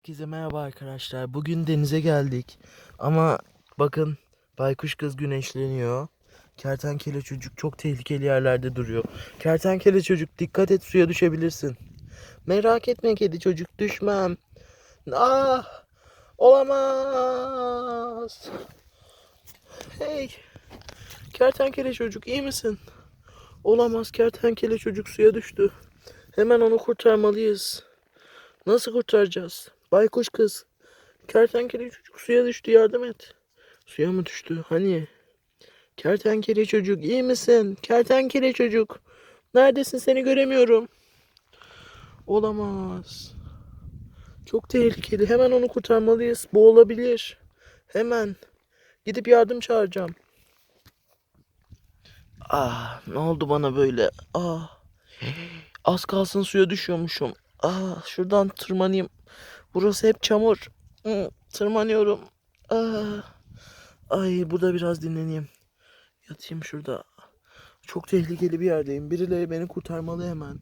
Herkese merhaba arkadaşlar. Bugün denize geldik. Ama bakın baykuş kız güneşleniyor. Kertenkele çocuk çok tehlikeli yerlerde duruyor. Kertenkele çocuk dikkat et suya düşebilirsin. Merak etme kedi çocuk düşmem. Ah! Olamaz. Hey! Kertenkele çocuk iyi misin? Olamaz kertenkele çocuk suya düştü. Hemen onu kurtarmalıyız. Nasıl kurtaracağız? Baykuş kız. Kertenkele çocuk suya düştü yardım et. Suya mı düştü? Hani? Kertenkele çocuk iyi misin? Kertenkele çocuk. Neredesin seni göremiyorum. Olamaz. Çok tehlikeli. Hemen onu kurtarmalıyız. Boğulabilir. Hemen. Gidip yardım çağıracağım. Ah ne oldu bana böyle? Ah. Az kalsın suya düşüyormuşum. Ah şuradan tırmanayım. Burası hep çamur. Tırmanıyorum. Ah. Ay burada biraz dinleneyim. Yatayım şurada. Çok tehlikeli bir yerdeyim. Birileri beni kurtarmalı hemen.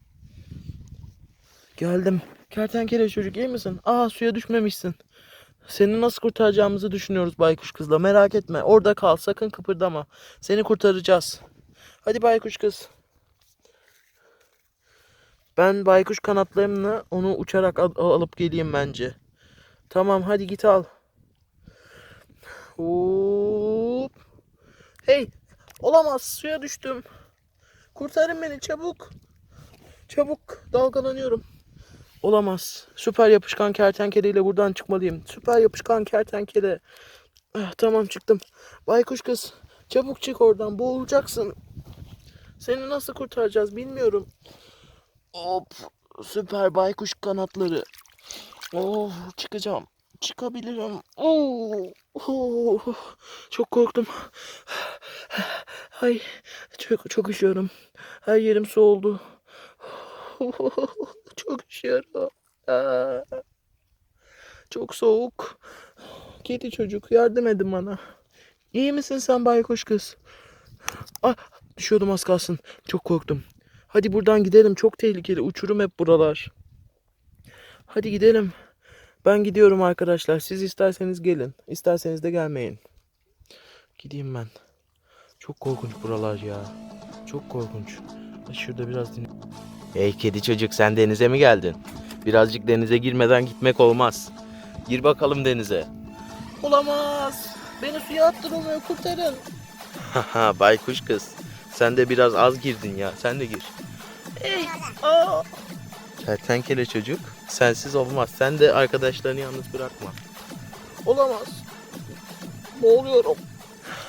Geldim. Kertenkele çocuk iyi misin? Aa suya düşmemişsin. Seni nasıl kurtaracağımızı düşünüyoruz baykuş kızla. Merak etme. Orada kal. Sakın kıpırdama. Seni kurtaracağız. Hadi baykuş kız. Ben baykuş kanatlarımla onu uçarak al- alıp geleyim bence. Tamam hadi git al. Hop. Hey olamaz suya düştüm. Kurtarın beni çabuk. Çabuk dalgalanıyorum. Olamaz. Süper yapışkan kertenkeleyle buradan çıkmalıyım. Süper yapışkan kertenkele. Ah, tamam çıktım. Baykuş kız çabuk çık oradan boğulacaksın. Seni nasıl kurtaracağız bilmiyorum. Hop. Süper baykuş kanatları. Oh çıkacağım. Çıkabilirim. Oh, oh, çok korktum. Ay çok çok üşüyorum. Her yerim soğudu. Çok üşüyorum. Aa, Çok soğuk. Kedi çocuk yardım edin bana. İyi misin sen baykuş kız? Ah, düşüyordum az kalsın. Çok korktum. Hadi buradan gidelim. Çok tehlikeli. Uçurum hep buralar. Hadi gidelim. Ben gidiyorum arkadaşlar. Siz isterseniz gelin. İsterseniz de gelmeyin. Gideyim ben. Çok korkunç buralar ya. Çok korkunç. Şurada biraz din... Hey kedi çocuk sen denize mi geldin? Birazcık denize girmeden gitmek olmaz. Gir bakalım denize. Olamaz. Beni suya attırılmıyor kurtarın. Haha baykuş kız. Sen de biraz az girdin ya. Sen de gir. Ey, aa. Kertenkele çocuk. Sensiz olmaz. Sen de arkadaşlarını yalnız bırakma. Olamaz. Boğuluyorum.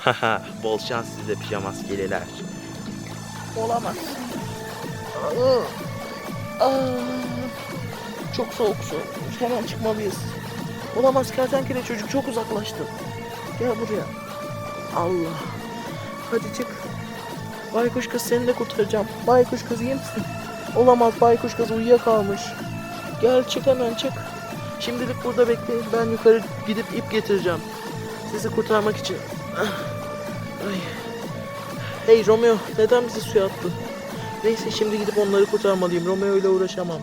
Haha bol şans size pijama maskeliler. Olamaz. Aa, aa. Çok soğuk su. Hemen çıkmalıyız. Olamaz kertenkele çocuk çok uzaklaştı. Gel buraya. Allah. Hadi çık. Baykuş kız seni de kurtaracağım. Baykuş kız iyi misin? Olamaz baykuş kız uyuyakalmış. Gel çık hemen çık. Şimdilik burada bekleyin. Ben yukarı gidip ip getireceğim. Sizi kurtarmak için. Ay. Hey Romeo neden bizi suya attın? Neyse şimdi gidip onları kurtarmalıyım. Romeo ile uğraşamam.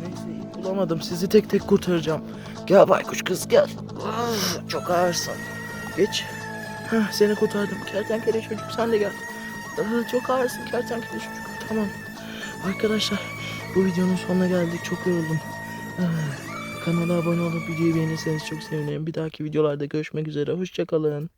Neyse bulamadım. Sizi tek tek kurtaracağım. Gel baykuş kız gel. Ah, çok ağırsın. Geç. Heh, seni kurtardım. Kertenkele çocuk sen de gel. Ah, çok ağırsın kertenkele çocuk. Tamam. Arkadaşlar bu videonun sonuna geldik. Çok yoruldum. Kanala abone olup videoyu beğenirseniz çok sevinirim. Bir dahaki videolarda görüşmek üzere. Hoşçakalın.